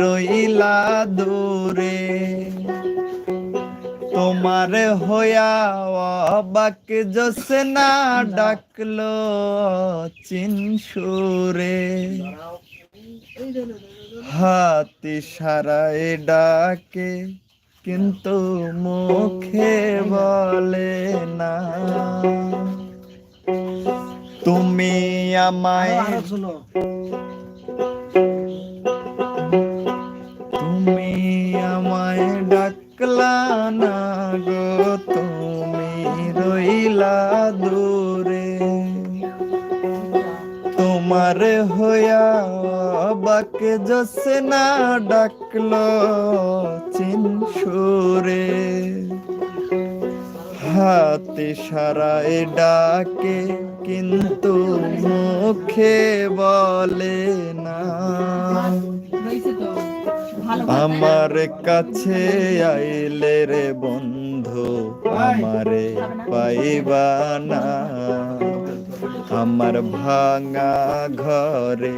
রইলা দূরে। তোমার হইয়া অবাক জোসনা ডাকলো চিন চিনসুরে হাতি সারায় ডাকে, কিন্তু মুখে বলে না। তুমি আমায় ডাকলো চিনসুরে হাতে সারায় আমার কাছে আইলে রে বন্ধু, আমারে পাইবা না। আমার ভাঙা ঘরে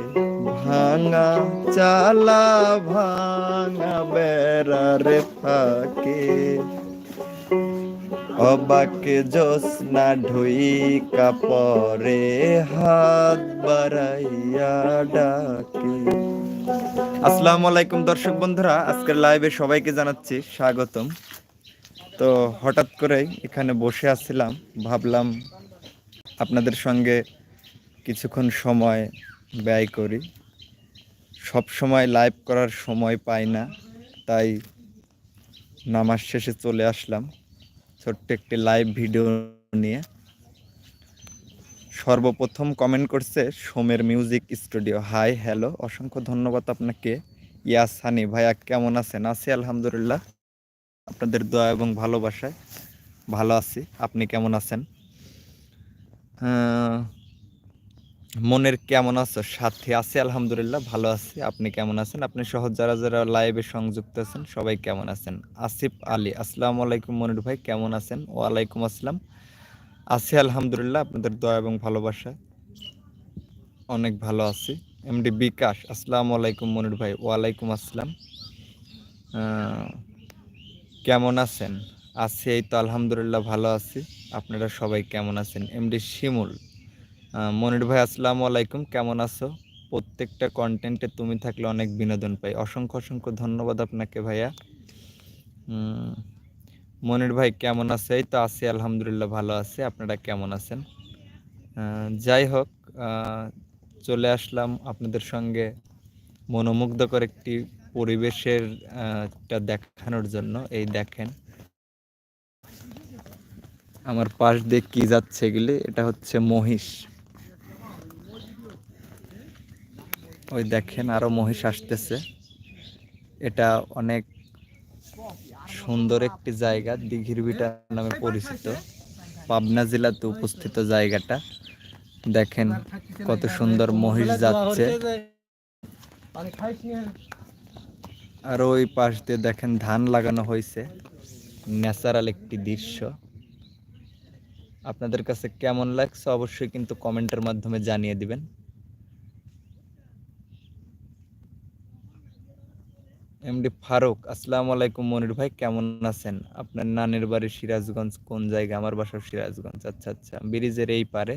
ভাঙা চালা, ভাঙা বেড়ারে ফাঁকে। অবাকে জোসনা ঢুই কাপরে হাত বাড়াইয়া ডাকে। আসসালামু আলাইকুম দর্শক বন্ধুরা, আজকের লাইভে সবাইকে জানাচ্ছি স্বাগতম। তো হঠাৎ করেই এখানে বসে আসছিলাম ভাবলাম আপনাদের সঙ্গে কিছুক্ষণ সময় ব্যয় করি। সব সময় লাইভ করার সময় পাই না, তাই নামাজ শেষে চলে আসলাম। ছোট্ট একটি লাইভ ভিডিও নিয়ে। সর্বপ্রথম কমেন্ট করছে সোমের মিউজিক স্টুডিও হাই হ্যালো অসংখ্য ধন্যবাদ আপনাকে। ইয়াস হানি ভাইয়া কেমন আছেন? আছি, আলহামদুলিল্লাহ। আপনাদের দয়া এবং ভালোবাসায় ভালো আছি। আপনি কেমন আছেন? মনের কেমন আছো? সাথে আছি, আলহামদুলিল্লাহ, ভালো আছি। আপনি কেমন আছেন? আপনি সহ যারা যারা লাইভে সংযুক্ত আছেন, সবাই কেমন আছেন? আসিফ আলী, আসসালামু আলাইকুম মনির ভাই, কেমন আছেন? ওয়ালাইকুম আসসালাম। আছি, আলহামদুলিল্লাহ, আপনাদের দয়া এবং ভালোবাসায়। অনেক ভালো আছি। এমডি বিকাশ, আসসালামু আলাইকুম মনির ভাই, ওয়ালাইকুম আসসালাম। কেমন আছেন? আছি, এই তো, আলহামদুলিল্লাহ, ভালো আছি। আপনারা সবাই কেমন আছেন? এমডি শিমুল মনির ভাই, আসসালামু আলাইকুম, কেমন আছো? প্রত্যেকটা কন্টেন্টে তুমি থাকলে অনেক বিনোদন পাই। অসংখ্য অসংখ্য ধন্যবাদ আপনাকে ভাইয়া। মনির ভাই কেমন আছে? এই তো আছি, আলহামদুলিল্লাহ ভালো আছে। আপনারা কেমন আছেন? যাই হোক চলে আসলাম আপনাদের সঙ্গে মনোমুগ্ধকর একটি পরিবেশের দেখানোর জন্য। এই দেখেন, আমার পাশ দিয়ে কি যাচ্ছে এগুলি? এটা হচ্ছে মহিষ। ওই দেখেন আরও মহিষ আসতেছে। এটা অনেক সুন্দর একটি জায়গা, দিঘির বিটা নামে পরিচিত। পাবনা জেলাতে উপস্থিত জায়গাটা। দেখেন কত সুন্দর মহিষ যাচ্ছে। আর ওই পাশ দিয়ে দেখেন ধান লাগানো হয়েছে। ন্যাচারাল একটি দৃশ্য। আপনাদের কাছে কেমন লাগছে অবশ্যই কিন্তু কমেন্টের মাধ্যমে জানিয়ে দিবেন। এমডি ফারুক, আসসালামু আলাইকুম মনির ভাই, কেমন আছেন? আপনার নানির বাড়ি সিরাজগঞ্জ, কোন জায়গা? আমার বাসা সিরাজগঞ্জ। আচ্ছা আচ্ছা ব্রিজের এই পারে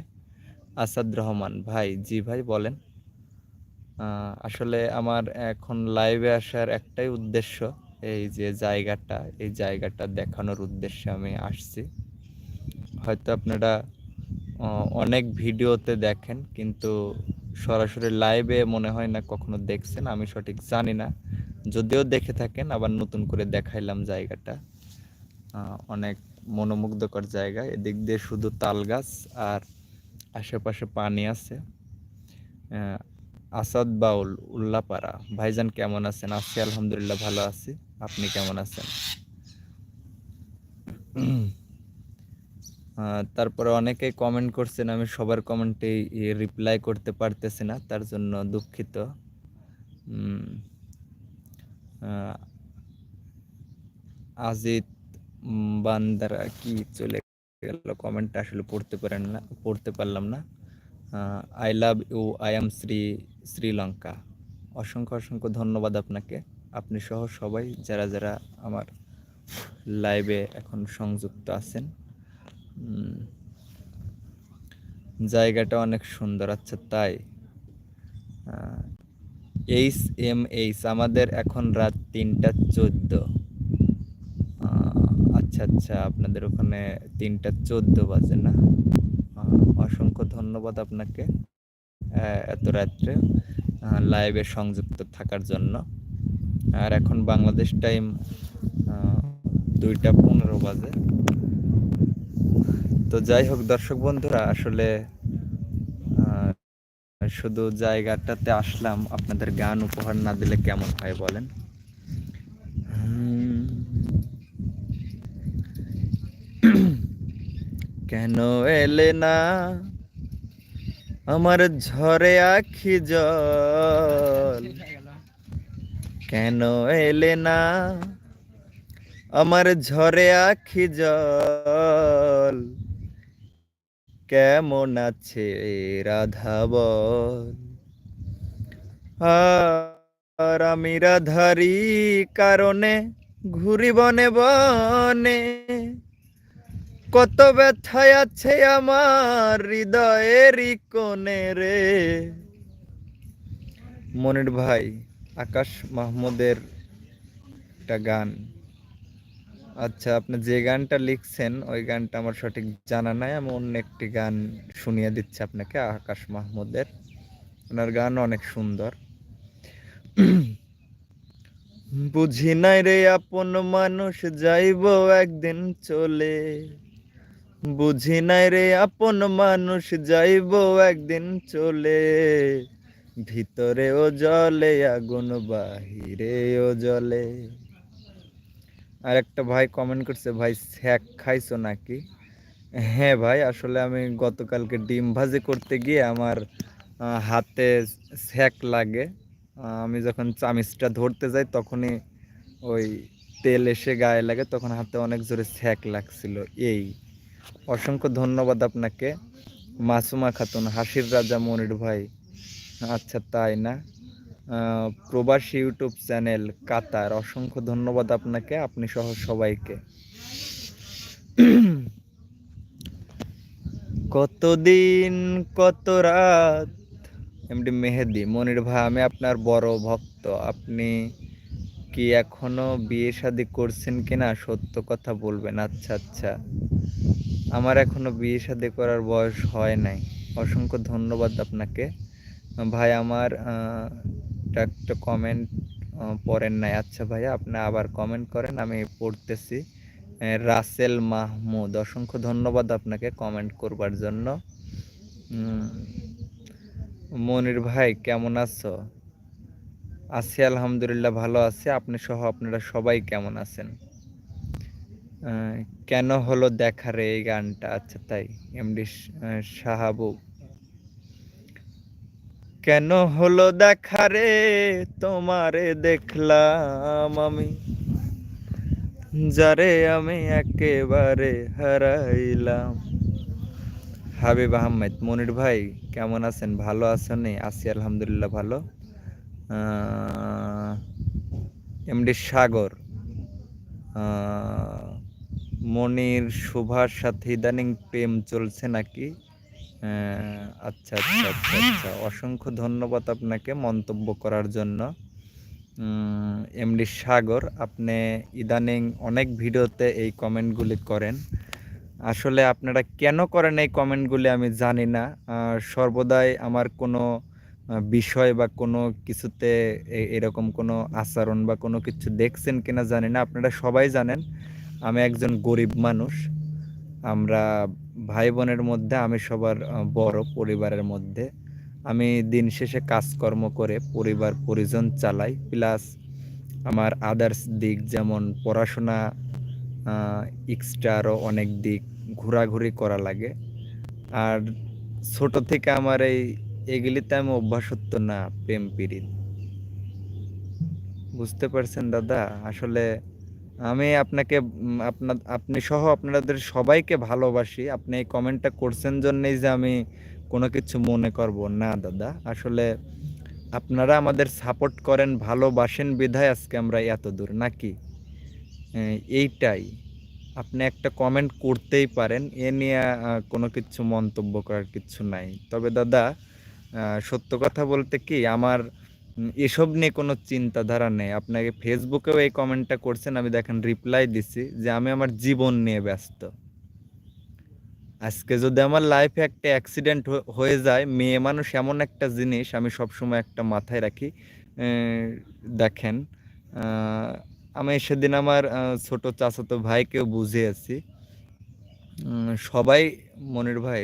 আসাদ রহমান। ভাই, জি ভাই, বলেন। আসলে আমার এখন লাইভে আসার একটাই উদ্দেশ্য, এই যে জায়গাটা, এই জায়গাটা দেখানোর উদ্দেশ্যে আমি আসছি। হয়তো আপনারা অনেক ভিডিওতে দেখেন, কিন্তু সরাসরি লাইভে মনে হয় না কখনো দেখছেন, আমি সঠিক জানি না। যদিও দেখে থাকেন, আবার নতুন করে দেখাইলাম জায়গাটা। অনেক মনোমুগ্ধকর জায়গা। এদিক দিয়ে শুধু তাল গাছ আর আশেপাশে পানি আছে। আসাদ বাউল, উল্লাপাড়া। ভাইজান কেমন আছেন? আছি, আলহামদুলিল্লাহ, ভালো আছি। আপনি কেমন আছেন? তারপরে অনেকেই কমেন্ট করছেন, আমি সবার কমেন্টে রিপ্লাই করতে পারতেছি না, তার জন্য দুঃখিত। আজিত বান্দারা কি চলে গেল? কমেন্টটা আসলে পড়তে পারেন না, পড়তে পারলাম না। I love you I am Shri Sri Lanka অসংখ্য অসংখ্য ধন্যবাদ আপনাকে। আপনি সহ সবাই যারা যারা আমার লাইভে এখন সংযুক্ত আছেন। জায়গাটা অনেক সুন্দর আচ্ছা তাই। এইচ এম এইচ আমাদের এখন রাত তিনটা চোদ্দ। আচ্ছা আচ্ছা আপনাদের ওখানে তিনটা চোদ্দ বাজে না? অসংখ্য ধন্যবাদ আপনাকে এত রাত্রে লাইভে সংযুক্ত থাকার জন্য। আর এখন বাংলাদেশ টাইম দুইটা পনেরো বাজে। তো যাই হোক, দর্শক বন্ধুরা, আসলে শুধু জায়গাটাতে আসলাম, আপনাদের গান উপহার না দিলে কেমন হয় বলেন? কেন এলে না? আমার ঝরে আখি জল। কেন এলে না? আমার ঝরে আখি জল। কেমন আছে রাধা বল? আর আমি রাধারি কারণে ঘুরি বনে বনে। কত ব্যথায় আছে আমার হৃদয়েরই কোণে রে। মনির ভাই, আকাশ মাহমুদের একটা গান। আচ্ছা আপনি যে গানটা লিখছেন, ওই গানটা আমার সঠিক জানা নাই। আমি অন্য একটি গান শুনিয়ে দিচ্ছি আপনাকে, আকাশ মাহমুদের। ওনার গান অনেক সুন্দর। বুঝি নাই রে আপন মানুষ, যাইব একদিন চলে। বুঝি নাই রে আপন মানুষ, যাইব একদিন চলে। ভিতরেও জলে, আগুন বাহিরেও জলে। আর একটা ভাই কমেন্ট করছে, ভাই, স্যাক খাইছো নাকি? হ্যাঁ ভাই, আসলে আমি গতকালকে ডিম ভাজি করতে গিয়ে আমার হাতে স্যাক লাগে। আমি যখন চামিচটা ধরতে যাই তখনই ওই তেল এসে গায়ে লাগে, তখন হাতে অনেক জোরে স্যাক লাগছিল। এই, অসংখ্য ধন্যবাদ আপনাকে। মাসুমা খাতুন, হাসির রাজা মনির ভাই। আচ্ছা তাই না? প্রবাসী ইউটিউব চ্যানেল কাতার, অসংখ্য ধন্যবাদ আপনাকে, আপনি সহ সবাইকে। কতদিন, কত রাত? এমডি মেহেদি, মনির ভাই, আমি আপনার বড় ভক্ত। আপনি কি এখনও বিয়ে শাদী করছেন কিনা? সত্য কথা বলবেন আচ্ছা আচ্ছা। আমার এখনও বিয়ে শাদী করার বয়স হয় নাই। অসংখ্য ধন্যবাদ আপনাকে। ভাই, আমার এটা একটা কমেন্ট পড়েন নাই। আচ্ছা ভাইয়া, আপনি আবার কমেন্ট করেন, আমি পড়তেছি। রাসেল মাহমুদ, অসংখ্য ধন্যবাদ আপনাকে কমেন্ট করবার জন্য। মনির ভাই, কেমন আছো? আছি আলহামদুলিল্লাহ, ভালো আছি। আপনি সহ আপনারা সবাই কেমন আছেন? কেন হলো দেখা রে এই গানটা? আচ্ছা তাই, এমডি শাহাবু কেন হলো দেখা রে? তোমারে দেখলাম আমি। যারে আমি একেবারে হারাইলাম। হাবিব আহমেদ, মনির ভাই, কেমন আছেন? ভালো আছেন আছি আলহামদুলিল্লাহ ভালো। এমডি সাগর মনির শুভার সাথে ইদানিং প্রেম চলছে নাকি? আচ্ছা আচ্ছা আচ্ছা আচ্ছা। অসংখ্য ধন্যবাদ আপনাকে মন্তব্য করার জন্য। এমডি সাগর, আপনি ইদানিং অনেক ভিডিওতে এই কমেন্টগুলি করেন। আসলে আপনারা কেন করেন এই কমেন্টগুলি আমি জানি না। সর্বদাই আমার কোনো বিষয় বা কোনো কিছুতে এরকম কোনো আচরণ বা কোনো কিছু দেখছেন কিনা জানি না। আপনারা সবাই জানেন, আমি একজন গরিব মানুষ। আমরা ভাই বোনের মধ্যে, আমি সবার বড় পরিবারের মধ্যে। আমি দিন শেষে কাজকর্ম করে পরিবার, পরিজন চালাই। প্লাস আমার আদার্স দিক যেমন পড়াশোনা এক্সট্রা আরও অনেক দিক ঘোরাঘুরি করা লাগে। আর ছোট থেকে আমার এই এগুলিতে আমি অভ্যাসত্ব না প্রেম পীড়িত বুঝতে পারছেন দাদা? আসলে আমি আপনাকে আপনার আপনি সহ আপনাদের সবাইকে ভালোবাসি। আপনি এই কমেন্টটা করছেন জন্যই যে আমি কোনো কিছু মনে করব না, দাদা। আসলে আপনারা আমাদের সাপোর্ট করেন, ভালোবাসেন, বিধায় আজকে আমরা এত দূর, নাকি? এইটাই। আপনি একটা কমেন্ট করতেই পারেন, এ নিয়ে কোনো কিছু মন্তব্য করার কিছু নাই। তবে দাদা সত্য কথা বলতে কি, আমার এসব নিয়ে কোনো চিন্তাধারা নেই। আপনাকে ফেসবুকেও এই কমেন্টটা করছেন আমি দেখেন রিপ্লাই দিছি যে আমি আমার জীবন নিয়ে ব্যস্ত। আজকে যদি আমার লাইফে একটা অ্যাক্সিডেন্ট হয়ে যায় মেয়ে মানুষ এমন একটা জিনিস আমি সবসময় একটা মাথায় রাখি। দেখেন আমি সেদিন আমার ছোট চাচাতো ভাইকেও বুঝিয়েছি। উম, সবাই মনির ভাই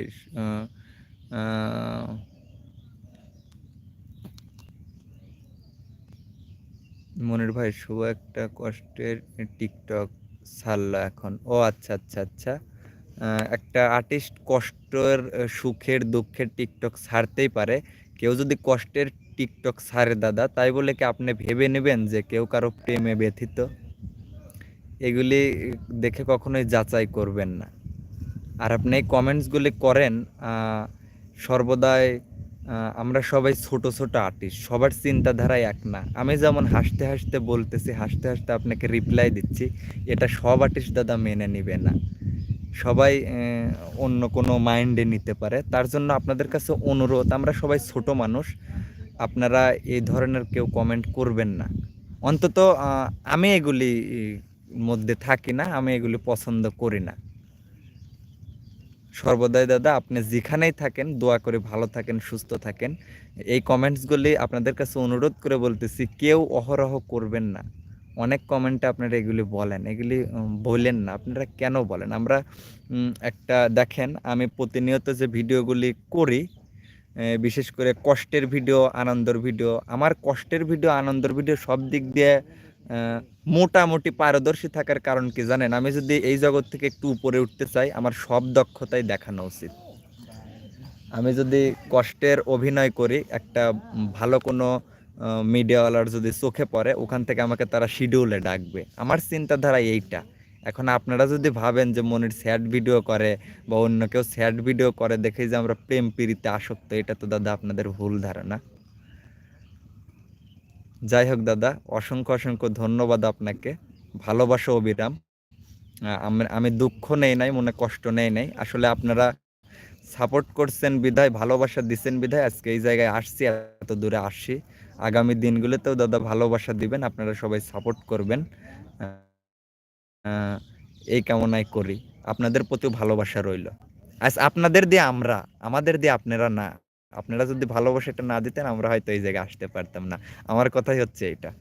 মনির ভাই, শুভ একটা কষ্টের টিকটক ছাড়লো এখন। ও আচ্ছা আচ্ছা আচ্ছা। একটা আর্টিস্ট কষ্টের সুখের, দুঃখের টিকটক ছাড়তেই পারে। কেউ যদি কষ্টের টিকটক ছাড়ে, দাদা, তাই বলে কি আপনি ভেবে নেবেন যে কেউ কারও প্রেমে ব্যথিত? এগুলি দেখে কখনোই যাচাই করবেন না। আর আপনি এই কমেন্টসগুলি করেন সর্বদাই আমরা সবাই ছোট ছোট আর্টিস্ট সবার চিন্তাধারা এক না। আমি যেমন হাসতে হাসতে বলতেছি, হাসতে হাসতে আপনাকে রিপ্লাই দিচ্ছি, এটা সব আর্টিস্ট দাদা মেনে নিবে না। সবাই অন্য কোনো মাইন্ডে নিতে পারে। তার জন্য আপনাদের কাছে অনুরোধ, আমরা সবাই ছোট মানুষ, আপনারা এই ধরনের কেউ কমেন্ট করবেন না। অন্তত আমি এগুলি মধ্যে থাকি না, আমি এগুলি পছন্দ করি না। সর্বদাই দাদা, আপনি যেখানেই থাকেন, দোয়া করে ভালো থাকেন, সুস্থ থাকেন। এই কমেন্টসগুলি আপনাদের কাছে অনুরোধ করে বলতেছি, কেউ অহরহ করবেন না। অনেক কমেন্টে আপনারা এগুলি বলেন এগুলি বলেন না। আপনারা কেন বলেন? আমরা একটা, দেখেন, আমি প্রতিনিয়ত যে ভিডিওগুলি করি বিশেষ করে কষ্টের ভিডিও, আনন্দের ভিডিও, আমার কষ্টের ভিডিও, আনন্দের ভিডিও সব দিক দিয়ে মোটামুটি পারদর্শী থাকার কারণ কি জানেন? আমি যদি এই জগৎ থেকে একটু উপরে উঠতে চাই, আমার সব দক্ষতাই দেখানো উচিত। আমি যদি কষ্টের অভিনয় করি, একটা ভালো কোনো মিডিয়াওয়ালার যদি চোখে পড়ে, ওখান থেকে আমাকে তারা শিডিউলে ডাকবে। আমার চিন্তাধারা এইটা। এখন আপনারা যদি ভাবেন যে মনির স্যাড ভিডিও করে বা অন্য কেউ স্যাড ভিডিও করে দেখে যে আমরা প্রেম পিড়িতে আসক্ত, এটা তো দাদা আপনাদের ভুল ধারণা। যাই হোক দাদা, অসংখ্য অসংখ্য ধন্যবাদ আপনাকে। ভালোবাসা অবিরাম আমি- দুঃখ নেই নাই, মনে কষ্ট নেই নাই। আসলে আপনারা সাপোর্ট করছেন বিধায়, ভালোবাসা দিচ্ছেন বিধায়, আজকে এই জায়গায় আসছি, এত দূরে আসছি। আগামী দিনগুলোতেও দাদা ভালোবাসা দিবেন, আপনারা সবাই সাপোর্ট করবেন। এই কামনাই করি। আপনাদের প্রতি ভালোবাসা রইল। আজ আপনাদের দিয়ে আমরা, আমাদের দিয়ে আপনারা না। আপনারা যদি ভালোবাসাটা না দিতেন, আমরা হয়তো এই জায়গায় আসতে পারতাম না। আমার কথাই হচ্ছে এটা।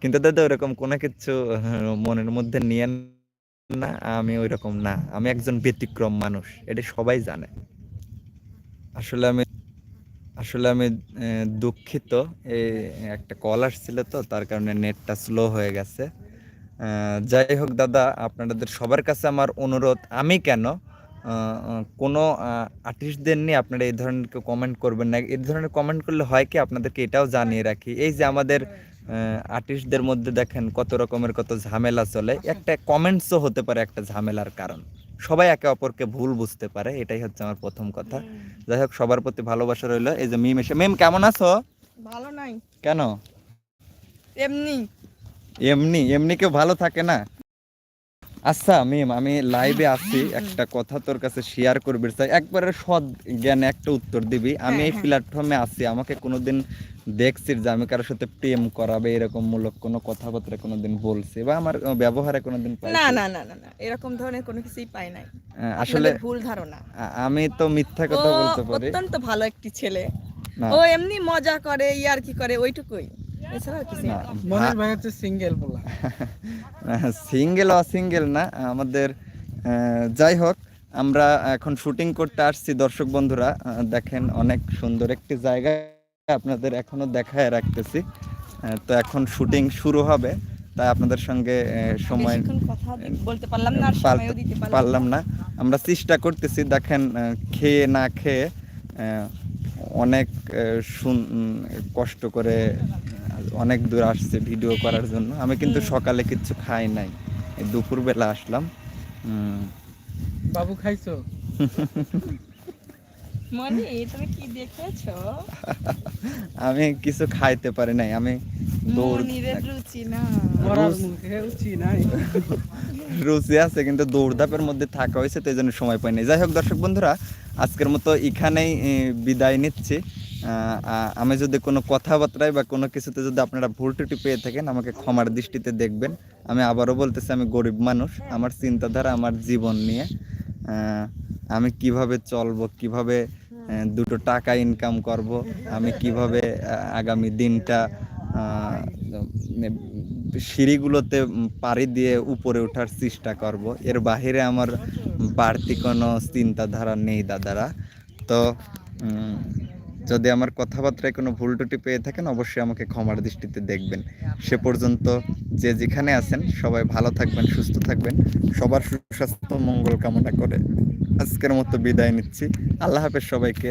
কিন্তু দাদা, ওরকম কোনো কিছু মনের মধ্যে নিয়ে না, আমি ওই রকম না। আমি একজন ব্যতিক্রম মানুষ, এটা সবাই জানে। আসলে আমি আসলে আমি দুঃখিত। এই একটা কল আসছিল তো, তার কারণে নেটটা স্লো হয়ে গেছে। যাই হোক দাদা, আপনাদের সবার কাছে আমার অনুরোধ, আমি কেন কোনো আর্টিস্টদের নিয়ে আপনারা এই ধরনের কমেন্ট করবেন না। এই ধরনের কমেন্ট করলে হয় কি আপনাদেরকে এটাও জানিয়ে রাখি। এই যে আমাদের আর্টিস্টদের মধ্যে দেখেন কত রকমের কত ঝামেলা চলে। একটা কমেন্টসও হতে পারে একটা ঝামেলার কারণ। সবাই একে অপরকে ভুল বুঝতে পারে এটাই হচ্ছে আমার প্রথম কথা। যাই হোক সবার প্রতি ভালোবাসা রইল। এই যে মিম এসে মিম কেমন আছো? ভালো নাই। কেন? এমনি। এমনি এমনি কেউ ভালো থাকে না? আচ্ছা মিম আমি লাইভে আছি। একটা কথা তোর কাছে শেয়ার করবি চাই একবারে সৎ জ্ঞানে একটা উত্তর দিবি। আমি এই হ্যাঁ। প্ল্যাটফর্মে আছি। আমাকে কোনোদিন দেখছিস যে আমি কারোর সাথে প্রেম করাবে এরকম মূলক কোনো কথাবার্তা কোনোদিন বলছি বা আমার ব্যবহারে কোনোদিন পাইছি? না না না না না। এরকম ধরনের কোনো কিছুই পাই নাই। আসলে ভুল ধারণা। আমি তো মিথ্যা কথা বলতে পারি। অত্যন্ত ভালো একটি ছেলে। ও এমনি মজা করে ইয়ার কি করে ওইটুকুই। সিঙ্গেল অসিঙ্গেল না আমাদের যাই হোক আমরা এখন শুটিং করতে আসছি দর্শক বন্ধুরা দেখেন অনেক সুন্দর একটি জায়গা আপনাদের এখনও দেখায় রাখতেছি। তো এখন শুটিং শুরু হবে তাই আপনাদের সঙ্গে সময় বলতে পারলাম না আর পাল- সময়ও দিতে পারলাম না। আমরা চেষ্টা করতেছি দেখেন খেয়ে না খেয়ে অনেক কষ্ট করে অনেক দূর আসছে ভিডিও করার জন্য। আমি কিন্তু সকালে কিচ্ছু খাই নাই। এই দুপুরবেলা আসলাম। বাবু খাইছো? মনি তুমি কি দেখেছ? আমি কিছু খাইতে পারি নাই। আমি রুচি আছে কিন্তু দৌড়ধাপের মধ্যে থাকা হয়েছে তো এই জন্য সময় পাইনি যাই হোক দর্শক বন্ধুরা আজকের মতো এখানেই বিদায় নিচ্ছি। আমি যদি কোনো কথাবার্তায় বা কোনো কিছুতে যদি আপনারা ভুল ত্রুটি পেয়ে থাকেন, আমাকে ক্ষমার দৃষ্টিতে দেখবেন। আমি আবারও বলতেছি, আমি গরিব মানুষ। আমার চিন্তাধারা, আমার জীবন নিয়ে আমি কীভাবে চলবো, কীভাবে দুটো টাকা ইনকাম করব, আমি কীভাবে আগামী দিনটা সিঁড়িগুলোতে পাড়ি দিয়ে উপরে ওঠার চেষ্টা করব। এর বাহিরে আমার বাড়তি কোনো চিন্তাধারা নেই, দাদারা। তো যদি আমার কথাবার্তায় কোনো ভুল টুটি পেয়ে থাকেন অবশ্যই আমাকে ক্ষমার দৃষ্টিতে দেখবেন। সে পর্যন্ত যে যেখানে আছেন সবাই ভালো থাকবেন সুস্থ থাকবেন। সবার সুস্বাস্থ্য মঙ্গল কামনা করে আজকের মতো বিদায় নিচ্ছি। আল্লাহ হাফেজ সবাইকে।